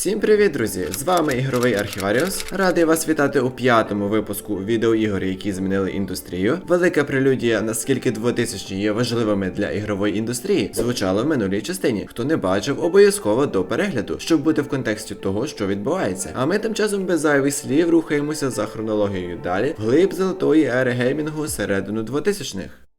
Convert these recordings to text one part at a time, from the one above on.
Всім привіт, друзі! З вами ігровий архіваріус. Радий вас вітати у п'ятому випуску відеоігор, які змінили індустрію. Велика прелюдія, наскільки 2000 є важливими для ігрової індустрії, звучала в минулій частині. Хто не бачив, обов'язково до перегляду, щоб бути в контексті того, що відбувається. А ми тим часом без зайвих слів рухаємося за хронологією далі, вглиб золотої ери геймінгу середину 2000-х.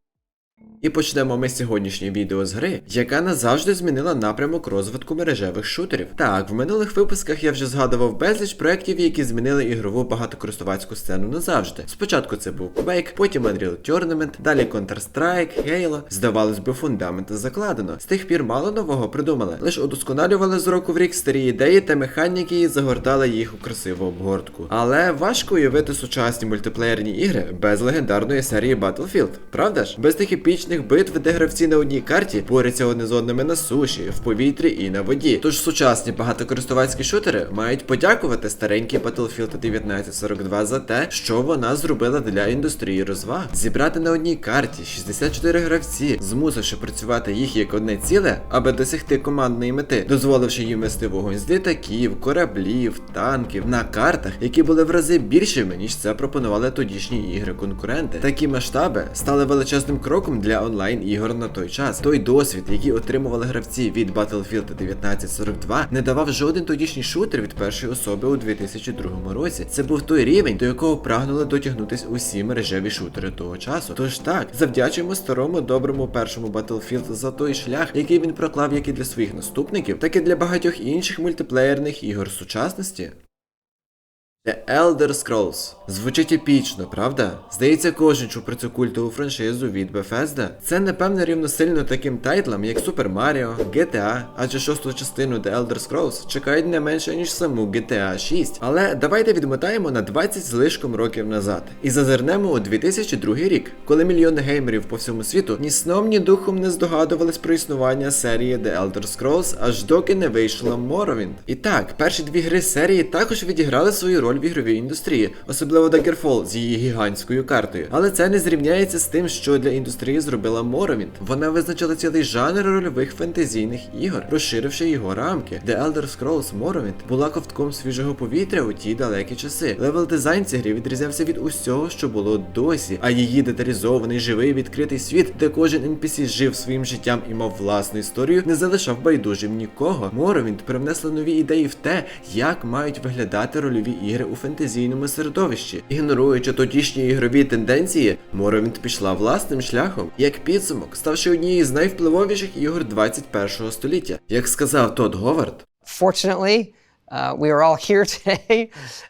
І почнемо ми сьогоднішнє відео з гри, яка назавжди змінила напрямок розвитку мережевих шутерів. Так, в минулих випусках я вже згадував безліч проєктів, які змінили ігрову багатокористувацьку сцену назавжди. Спочатку це був Quake, потім Unreal Tournament, далі Counter-Strike, Halo. Здавалось би, фундамент закладено. З тих пір мало нового придумали, лише удосконалювали з року в рік старі ідеї та механіки і загортали їх у красиву обгортку. Але важко уявити сучасні мультиплеєрні ігри без легендарної серії Battlefield, правда ж? Без тих епічних битв, де гравці на одній карті борються одне з одними на суші, в повітрі і на воді. Тож сучасні багатокористувацькі шутери мають подякувати старенькій Battlefield 1942 за те, що вона зробила для індустрії розваг. Зібрати на одній карті 64 гравці, змусивши працювати їх як одне ціле, аби досягти командної мети, дозволивши їм вести вогонь з літаків, кораблів, танків на картах, які були в рази більшими, ніж це пропонували тодішні ігри конкуренти. Такі масштаби стали величезним кроком для онлайн ігор на той час. Той досвід, який отримували гравці від Battlefield 1942, не давав жоден тодішній шутер від першої особи у 2002 році. Це був той рівень, до якого прагнули дотягнутись усі мережеві шутери того часу. Тож так, завдячуємо старому доброму першому Battlefield за той шлях, який він проклав як і для своїх наступників, так і для багатьох інших мультиплеєрних ігор сучасності. The Elder Scrolls. Звучить епічно, правда? Здається, кожен чув про цю культову франшизу від Bethesda. Це напевне рівносильно таким тайтлам, як Super Mario, GTA, адже шосту частину The Elder Scrolls чекають не менше, ніж саму GTA 6. Але давайте відмотаємо на 20 з лишком років назад. І зазирнемо у 2002 рік, коли мільйони геймерів по всьому світу ні сном, ні духом не здогадувались про існування серії The Elder Scrolls, аж доки не вийшла Morrowind. І так, перші дві гри серії також відіграли свою роль в ігровій індустрії, особливо Daggerfall з її гігантською картою. Але це не зрівняється з тим, що для індустрії зробила Morrowind. Вона визначила цілий жанр рольових фентезійних ігор, розширивши його рамки. The Elder Scrolls Morrowind була ковтком свіжого повітря у ті далекі часи. Левел дизайн цієї грі відрізнявся від усього, що було досі, а її деталізований живий відкритий світ, де кожен NPC жив своїм життям і мав власну історію, не залишав байдужим нікого. Morrowind привнесла нові ідеї в те, як мають виглядати рольові ігри у фентезійному середовищі. Ігноруючи тодішні ігрові тенденції, Morrowind пішла власним шляхом, як підсумок, ставши однією з найвпливовіших ігор 21-го століття. Як сказав Тодд Говард, Fortunately, uh, we are all here today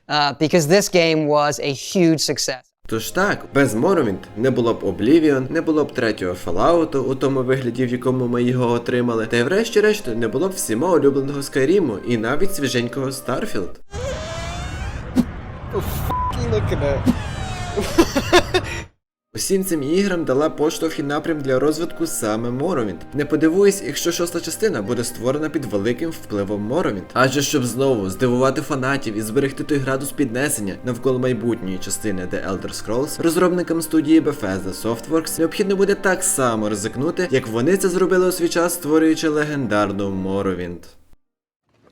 uh, because this game was a huge success. Тож так, без Morrowind не було б Oblivion, не було б третього Fallout у тому вигляді, в якому ми його отримали, та й врешті-решт не було б всіма улюбленого Skyrim і навіть свіженького Starfield. Усім цим іграм дала поштовх і напрям для розвитку саме Morrowind. Не подивуюсь, якщо шоста частина буде створена під великим впливом Morrowind. Адже щоб знову здивувати фанатів і зберегти той градус піднесення навколо майбутньої частини The Elder Scrolls, розробникам студії Bethesda Softworks необхідно буде так само ризикнути, як вони це зробили у свій час, створюючи легендарну Morrowind.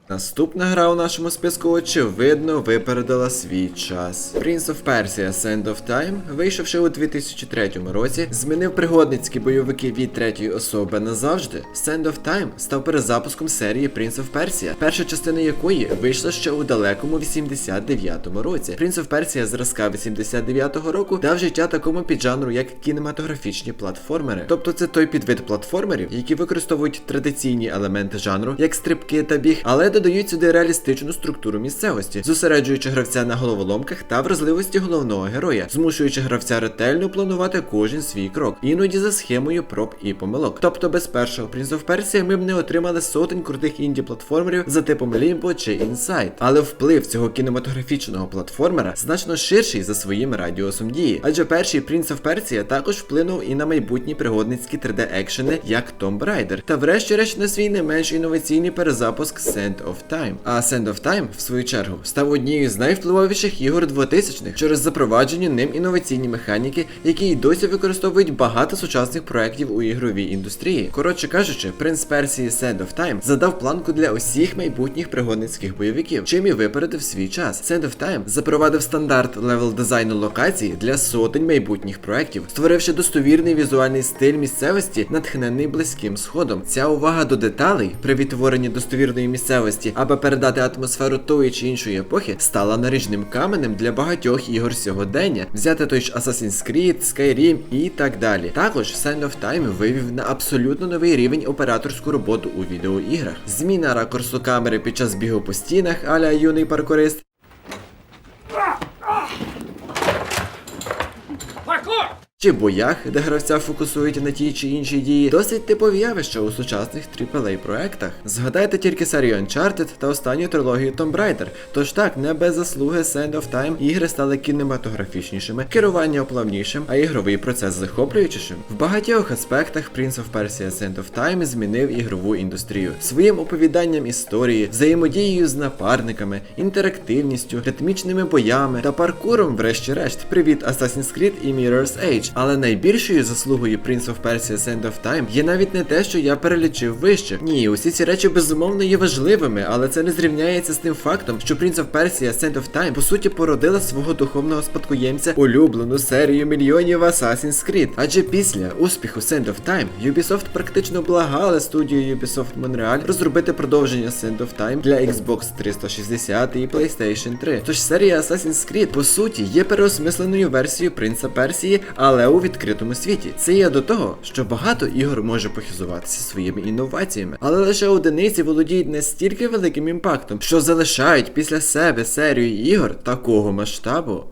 Наступна гра у нашому списку, очевидно, випередила свій час. Prince of Persia Sand of Time, вийшовши у 2003 році, змінив пригодницькі бойовики від третьої особи назавжди. Sand of Time став перезапуском серії Prince of Persia, перша частина якої вийшла ще у далекому 89-му році. Prince of Persia зразка 89-го року дав життя такому піджанру, як кінематографічні платформери. Тобто це той підвид платформерів, які використовують традиційні елементи жанру, як стрибки та біг, але додають сюди реалістичну структуру місцевості, зосереджуючи гравця на головоломках та вразливості головного героя, змушуючи гравця ретельно планувати кожен свій крок, іноді за схемою проб і помилок. Тобто без першого Prince of Persia ми б не отримали сотень крутих інді-платформерів за типом Limbo чи Inside. Але вплив цього кінематографічного платформера значно ширший за своїм радіусом дії. Адже перший Prince of Persia також вплинув і на майбутні пригодницькі 3D екшени, як Tomb Raider, та врешті-решт на свій не менш інноваційний перезапуск Sand of Time. А Sand of Time, в свою чергу, став однією з найвпливовіших ігор 2000-х через запровадження ним інноваційні механіки, які й досі використовують багато сучасних проєктів у ігровій індустрії. Коротше кажучи, принц Персії Sand of Time задав планку для усіх майбутніх пригодницьких бойовиків, чим і випередив свій час. Sand of Time запровадив стандарт левел дизайну локації для сотень майбутніх проєктів, створивши достовірний візуальний стиль місцевості, натхнений близьким сходом. Ця увага до деталей при відтворенні достовірної місцевості, аби передати атмосферу тої чи іншої епохи, стала наріжним каменем для багатьох ігор сьогодення. Взяти той ж Assassin's Creed, Skyrim і так далі. Також Sign of Time вивів на абсолютно новий рівень операторську роботу у відеоіграх. Зміна ракурсу камери під час бігу по стінах, аля юний паркурист. Чи боях, де гравця фокусують на тій чи іншій дії, досить типові явища у сучасних AAA проектах. Згадайте тільки серію Uncharted та останню трилогію Tomb Raider. Тож так, не без заслуги Sand of Time ігри стали кінематографічнішими, керування оплавнішим, а ігровий процес захоплюючішим. В багатьох аспектах Prince of Persia Sand of Time змінив ігрову індустрію своїм оповіданням історії, взаємодією з напарниками, інтерактивністю, ритмічними боями та паркуром, врешті-решт. Привіт Assassin's Creed і Mirror's Edge. Але найбільшою заслугою Prince of Persia Sand of Time є навіть не те, що я перелічив вище. Ні, усі ці речі безумовно є важливими, але це не зрівняється з тим фактом, що Prince of Persia Sand of Time по суті породила свого духовного спадкоємця улюблену серію мільйонів Assassin's Creed. Адже після успіху Sand of Time Ubisoft практично благали студію Ubisoft Montreal розробити продовження Sand of Time для Xbox 360 і PlayStation 3. Тож серія Assassin's Creed по суті є переосмисленою версією Принца Персії, але у відкритому світі. Це є до того, що багато ігор може похизуватися своїми інноваціями, але лише одиниці володіють настільки великим імпактом, що залишають після себе серію ігор такого масштабу.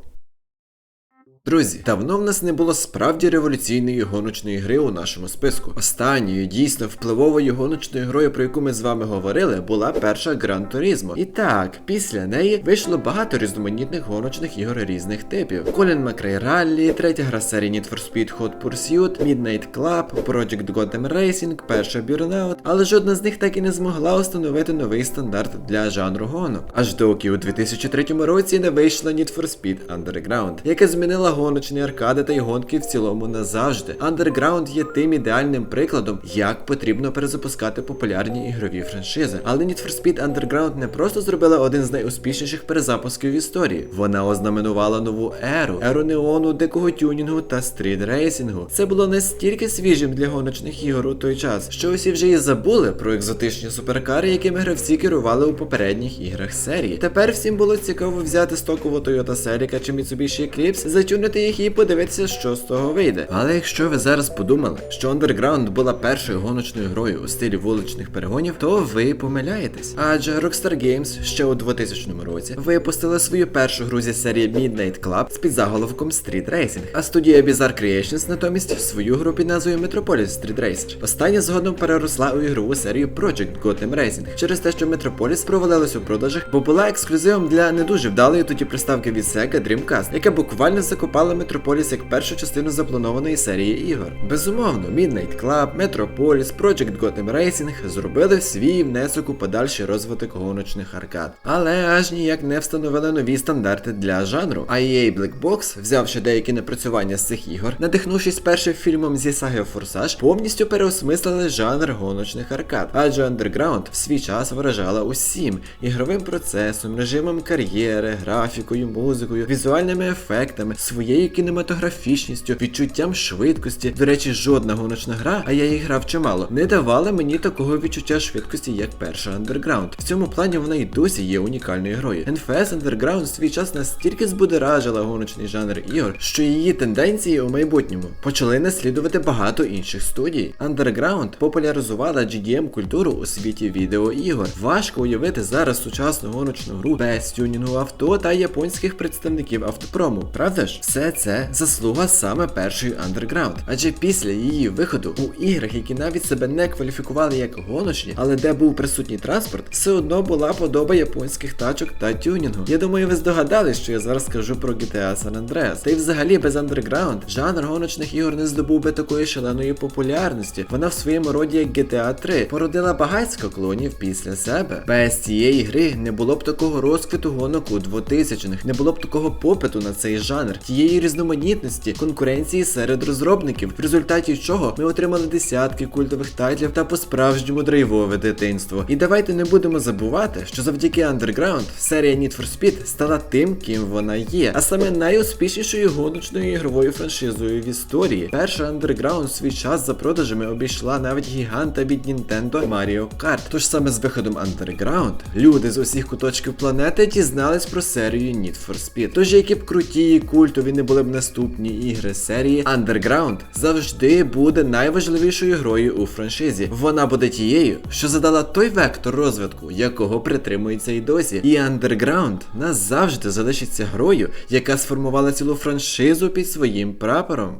Друзі, давно в нас не було справді революційної гоночної гри у нашому списку. Останньою дійсно впливовою гоночною грою, про яку ми з вами говорили, була перша Gran Turismo. І так, після неї вийшло багато різноманітних гоночних ігор різних типів: Colin McRae Rally, третя гра серії Need for Speed Hot Pursuit, Midnight Club, Project Gotham Racing, перша Burnout, але жодна з них так і не змогла установити новий стандарт для жанру гонок. Аж доки у 2003 році не вийшла Need for Speed Underground, яка змінила гоночні аркади та й гонки в цілому назавжди. Underground є тим ідеальним прикладом, як потрібно перезапускати популярні ігрові франшизи. Але Need for Speed Underground не просто зробила один з найуспішніших перезапусків в історії. Вона ознаменувала нову еру, еру неону, дикого тюнінгу та стріт-рейсінгу. Це було настільки свіжим для гоночних ігор у той час, що усі вже і забули про екзотичні суперкари, якими гравці керували у попередніх іграх серії. Тепер всім було цікаво взяти стокову Toyota Celica чи Mitsubishi Eclipse, затюнити їх і подивитися, що з того вийде. Але якщо ви зараз подумали, що Underground була першою гоночною грою у стилі вуличних перегонів, то ви помиляєтесь. Адже Rockstar Games ще у 2000 році випустила свою першу гру зі серії Midnight Club з підзаголовком Street Racing, а студія Bizarre Creations натомість свою гру під назвою Metropolis Street Racer. Остання згодом переросла у ігрову серію Project Gotham Racing через те, що Metropolis провалилась у продажах, бо була ексклюзивом для не дуже вдалої тоді приставки від Sega Dreamcast, яка буквально закопала Metropolis як першу частину запланованої серії ігор. Безумовно, Midnight Club, Metropolis, Project Gotham Racing зробили свій внесок у подальший розвиток гоночних аркад, але аж ніяк не встановили нові стандарти для жанру. А EA Black Box, взявши деякі напрацювання з цих ігор, надихнувшись першим фільмом зі саги Форсаж, повністю переосмислили жанр гоночних аркад, адже Underground в свій час вражала усім ігровим процесом, режимом кар'єри, графікою, музикою, візуальними ефектами, своєю кінематографічністю, відчуттям швидкості. До речі, жодна гоночна гра, а я їх грав чимало, не давала мені такого відчуття швидкості, як перша Underground. В цьому плані вона і досі є унікальною грою. NFS Underground свій час настільки збудеражила гоночний жанр ігор, що її тенденції у майбутньому почали наслідувати багато інших студій. Underground популяризувала GDM культуру у світі відеоігор. Важко уявити зараз сучасну гоночну гру без тюнінгу авто та японських представників автопрому. Правда ж? Все це заслуга саме першої Underground, адже після її виходу у іграх, які навіть себе не кваліфікували як гоночні, але де був присутній транспорт, все одно була подоба японських тачок та тюнінгу. Я думаю, ви здогадались, що я зараз скажу про GTA San Andreas. Та й взагалі без Underground жанр гоночних ігор не здобув би такої шаленої популярності. Вона в своєму роді як GTA 3 породила багатько клонів після себе. Без цієї гри не було б такого розквіту гонок у 2000-х, не було б такого попиту на цей жанр, тієї різноманітності, конкуренції серед розробників, в результаті чого ми отримали десятки культових тайтлів та по-справжньому драйвове дитинство. І давайте не будемо забувати, що завдяки Underground серія Need for Speed стала тим, ким вона є, а саме найуспішнішою гоночною ігровою франшизою в історії. Перша Underground свій час за продажами обійшла навіть гіганта від Nintendo Mario Kart. Тож саме з виходом Underground люди з усіх куточків планети дізнались про серію Need for Speed. Тож які б круті і культові не були б наступні ігри серії, Underground завжди буде найважливішою грою у франшизі. Вона буде тією, що задала той вектор розвитку, якого притримується і досі. І Underground назавжди залишиться грою, яка сформувала цілу франшизу під своїм прапором.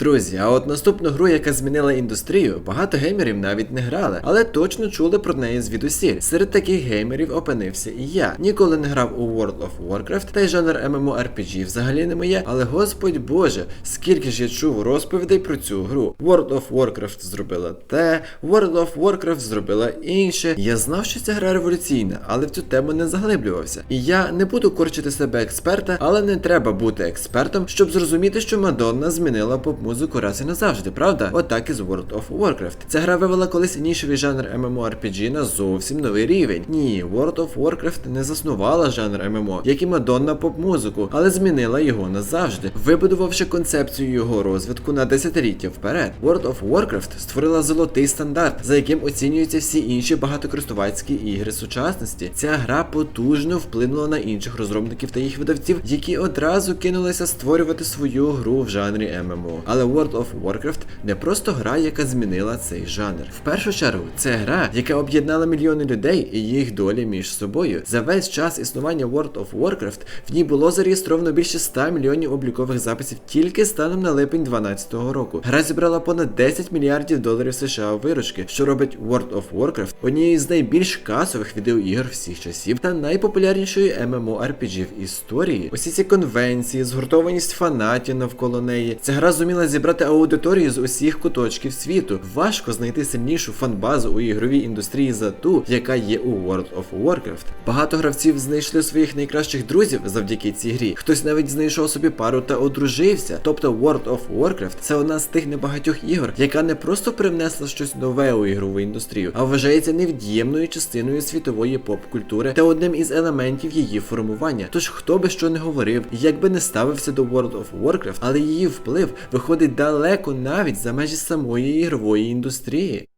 Друзі, а от наступну гру, яка змінила індустрію, багато геймерів навіть не грали, але точно чули про неї звідусіль. Серед таких геймерів опинився і я. Ніколи не грав у World of Warcraft, та й жанр MMORPG взагалі не моє, але господь Боже, скільки ж я чув розповідей про цю гру. World of Warcraft зробила те, World of Warcraft зробила інше. Я знав, що ця гра революційна, але в цю тему не заглиблювався. І я не буду корчити себе експерта, але не треба бути експертом, щоб зрозуміти, що Мадонна змінила поп-музику раз і назавжди, правда? Отак і з World of Warcraft. Ця гра вивела колись нішевий жанр MMORPG на зовсім новий рівень. Ні, World of Warcraft не заснувала жанр ММО, як і Мадонна поп-музику, але змінила його назавжди, вибудувавши концепцію його розвитку на десятиліття вперед. World of Warcraft створила золотий стандарт, за яким оцінюються всі інші багатокористувацькі ігри сучасності. Ця гра потужно вплинула на інших розробників та їх видавців, які одразу кинулися створювати свою гру в жанрі ММО. Але World of Warcraft не просто гра, яка змінила цей жанр. В першу чергу, це гра, яка об'єднала мільйони людей і їх долі між собою. За весь час існування World of Warcraft в ній було зареєстровано більше 100 мільйонів облікових записів тільки станом на липень 2012 року. Гра зібрала понад 10 мільярдів доларів США виручки, що робить World of Warcraft однією з найбільш касових відеоігр всіх часів та найпопулярнішою MMORPG в історії. Усі ці конвенції, згуртованість фанатів навколо неї. Ця гра зуміла зібрати аудиторію з усіх куточків світу. Важко знайти сильнішу фанбазу у ігровій індустрії за ту, яка є у World of Warcraft. Багато гравців знайшли своїх найкращих друзів завдяки цій грі. Хтось навіть знайшов собі пару та одружився. Тобто World of Warcraft це одна з тих небагатьох ігор, яка не просто привнесла щось нове у ігрову індустрію, а вважається невід'ємною частиною світової поп-культури та одним із елементів її формування. Тож хто би що не говорив, як би не ставився до World of Warcraft, але її вплив виходить далеко навіть за межі самої ігрової індустрії.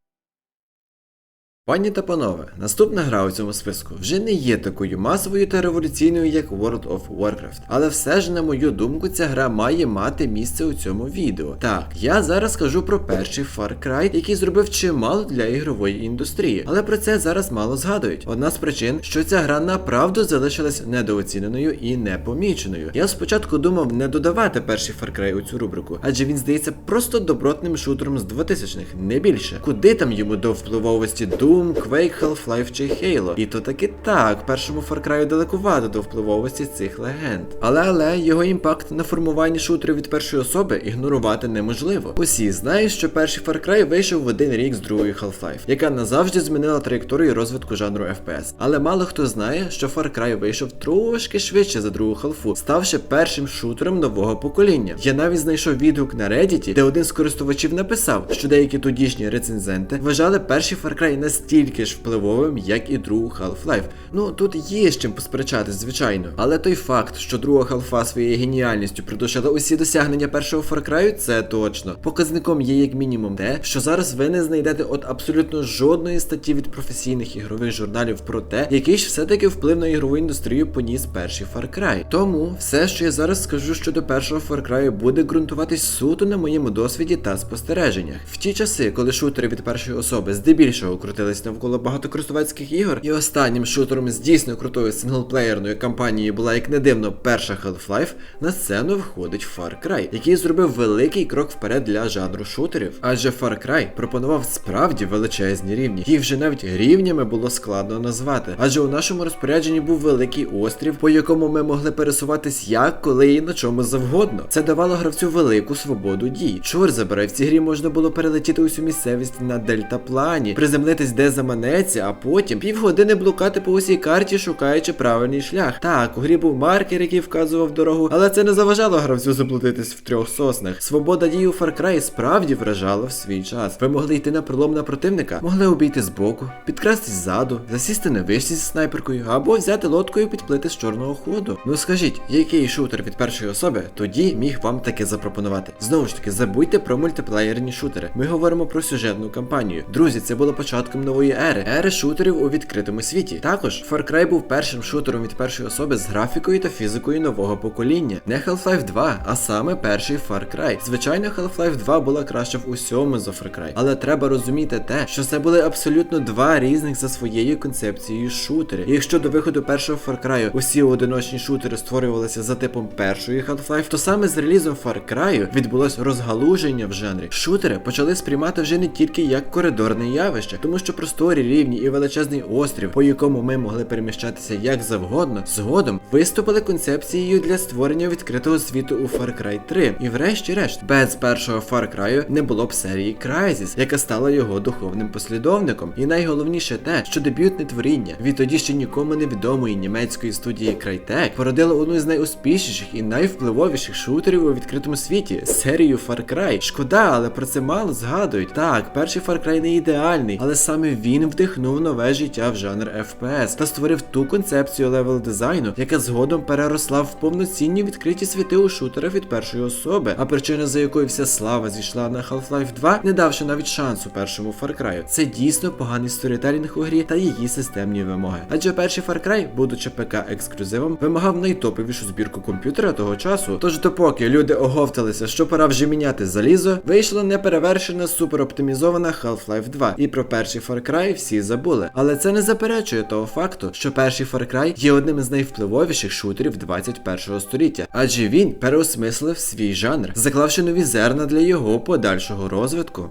Пані та панове, наступна гра у цьому списку вже не є такою масовою та революційною, як World of Warcraft. Але все ж, на мою думку, ця гра має мати місце у цьому відео. Так, я зараз кажу про перший Far Cry, який зробив чимало для ігрової індустрії, але про це зараз мало згадують. Одна з причин, що ця гра направду залишилась недооціненою і непоміченою. Я спочатку думав не додавати перший Far Cry у цю рубрику, адже він здається просто добротним шутером з 2000-х, не більше. Куди там йому до впливовості Doom, Quake, Half-Life чи Halo? І то таки так, першому Far Cry далекувато до впливовості цих легенд. Але але його імпакт на формуванні шутерів від першої особи ігнорувати неможливо. Усі знають, що перший Far Cry вийшов в один рік з другої Half-Life, яка назавжди змінила траєкторію розвитку жанру FPS. Але мало хто знає, що Far Cry вийшов трошки швидше за другу Half, ставши першим шутером нового покоління. Я навіть знайшов відгук на Reddit, де один з користувачів написав, що деякі тодішні рецензенти вважали перший Far Cry настільки ж впливовим, як і другу Half-Life. Ну тут є з чим посперечатись, звичайно. Але той факт, що друга Half своєю геніальністю придушила усі досягнення першого Far Cry, це точно. Показником є як мінімум те, що зараз ви не знайдете от абсолютно жодної статті від професійних ігрових журналів про те, який ж все-таки вплив на ігрову індустрію поніс перший Far Cry. Тому все, що я зараз скажу щодо першого Far Cry, буде ґрунтуватись суто на моєму досвіді та спостереженнях. В ті часи, коли шутери від першої особи здебільшого крутили крутились навколо багатокористувацьких ігор. І останнім шутером з дійсно крутою синглплеєрною кампанією була, як не дивно, перша Half-Life, на сцену виходить Far Cry, який зробив великий крок вперед для жанру шутерів. Адже Far Cry пропонував справді величезні рівні. Їх вже навіть рівнями було складно назвати. Адже у нашому розпорядженні був великий острів, по якому ми могли пересуватись як, коли і на чому завгодно. Це давало гравцю велику свободу дій. Чор забирай, в цій грі можна було перелетіти усю місцевість на дельтаплані, приземлитись де заманеться, а потім півгодини блукати по усій карті, шукаючи правильний шлях. Так, у грі був маркер, який вказував дорогу, але це не заважало гравцю заблудитись в трьох соснах. Свобода дій у Far Cry справді вражала в свій час. Ви могли йти на пролом на противника, могли обійти збоку, підкрастись ззаду, засісти на вишці зі снайперкою, або взяти лодкою підплити з чорного ходу. Ну скажіть, який шутер від першої особи тоді міг вам таке запропонувати? Знову ж таки, забудьте про мультиплеєрні шутери. Ми говоримо про сюжетну кампанію. Друзі, це було початком нової ери, ери шутерів у відкритому світі. Також Far Cry був першим шутером від першої особи з графікою та фізикою нового покоління. Не Half-Life 2, а саме перший Far Cry. Звичайно, Half-Life 2 була краще в усьому за Far Cry, але треба розуміти те, що це були абсолютно два різних за своєю концепцією шутери. Якщо до виходу першого Far Cry усі одиночні шутери створювалися за типом першої Half-Life, то саме з релізом Far Cry відбулось розгалуження в жанрі. Шутери почали сприймати вже не тільки як коридорне явище, тому що просторі рівні і величезний острів, по якому ми могли переміщатися як завгодно, згодом виступили концепцією для створення відкритого світу у Far Cry 3. І врешті-решт, без першого Far Cry не було б серії Crysis, яка стала його духовним послідовником. І найголовніше те, що дебютне творіння від тоді ще нікому невідомої німецької студії Crytek породило одну з найуспішніших і найвпливовіших шутерів у відкритому світі серію Far Cry. Шкода, але про це мало згадують. Так, перший Far Cry не ідеальний, але саме він вдихнув нове життя в жанр FPS та створив ту концепцію левел дизайну, яка згодом переросла в повноцінні відкриті світи у шутерах від першої особи. А причина, за якою вся слава зійшла на Half-Life 2, не давши навіть шансу першому Far Cry. Це дійсно поганий сторітелінг у грі та її системні вимоги. Адже перший Far Cry, будучи ПК ексклюзивом, вимагав найтоповішу збірку комп'ютера того часу. Тож допоки люди оговталися, що пора вже міняти залізо, вийшла неперевершена супероптимізована Half-Life 2. І про перший Far Cry всі забули. Але це не заперечує того факту, що перший Far Cry є одним із найвпливовіших шутерів 21 століття, адже він переосмислив свій жанр, заклавши нові зерна для його подальшого розвитку.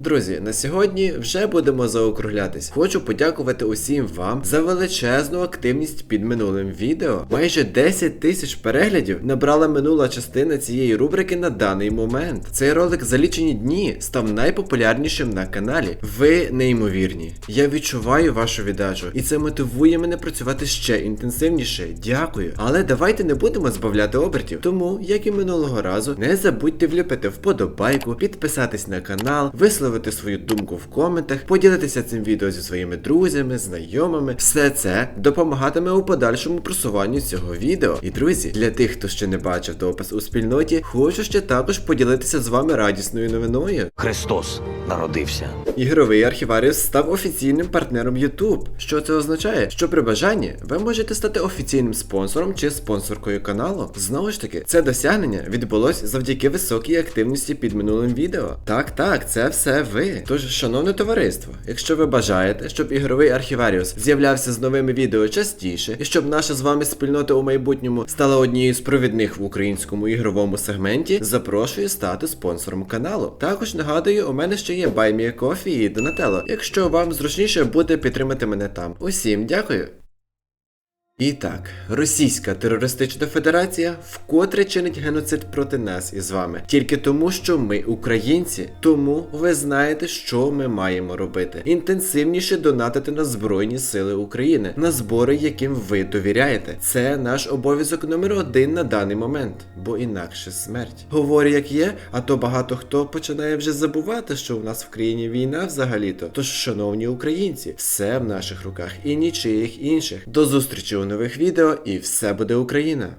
Друзі, на сьогодні вже будемо заокруглятись. Хочу подякувати усім вам за величезну активність під минулим відео. Майже 10 тисяч переглядів набрала минула частина цієї рубрики на даний момент. Цей ролик за лічені дні став найпопулярнішим на каналі. Ви неймовірні. Я відчуваю вашу віддачу, і це мотивує мене працювати ще інтенсивніше. Дякую. Але давайте не будемо збавляти обертів. Тому, як і минулого разу, не забудьте вліпити вподобайку, підписатись на канал, висловити свою думку в коментах, поділитися цим відео зі своїми друзями, знайомими. Все це допомагатиме у подальшому просуванню цього відео. І друзі, для тих, хто ще не бачив допис у спільноті, хочу ще також поділитися з вами радісною новиною. Христос народився. Ігровий архіваріус став офіційним партнером YouTube. Що це означає? Що при бажанні ви можете стати офіційним спонсором чи спонсоркою каналу. Знову ж таки, це досягнення відбулось завдяки високій активності під минулим відео. Так, так, це все ви. Тож, шановне товариство, якщо ви бажаєте, щоб ігровий архіваріус з'являвся з новими відео частіше, і щоб наша з вами спільнота у майбутньому стала однією з провідних в українському ігровому сегменті, запрошую стати спонсором каналу. Також нагадую, у мене ще є BuyMeACoffee і Donatello, якщо вам зручніше буде підтримати мене там. Усім дякую. І так, Російська терористична федерація вкотре чинить геноцид проти нас із вами. Тільки тому, що ми українці. Тому ви знаєте, що ми маємо робити. Інтенсивніше донатити на Збройні Сили України, на збори, яким ви довіряєте. Це наш обов'язок номер один на даний момент, бо інакше смерть. Говорю, як є, а то багато хто починає вже забувати, що у нас в країні війна взагалі-то. Тож, шановні українці, все в наших руках і нічиїх інших. До зустрічі нових відео, і все буде Україна!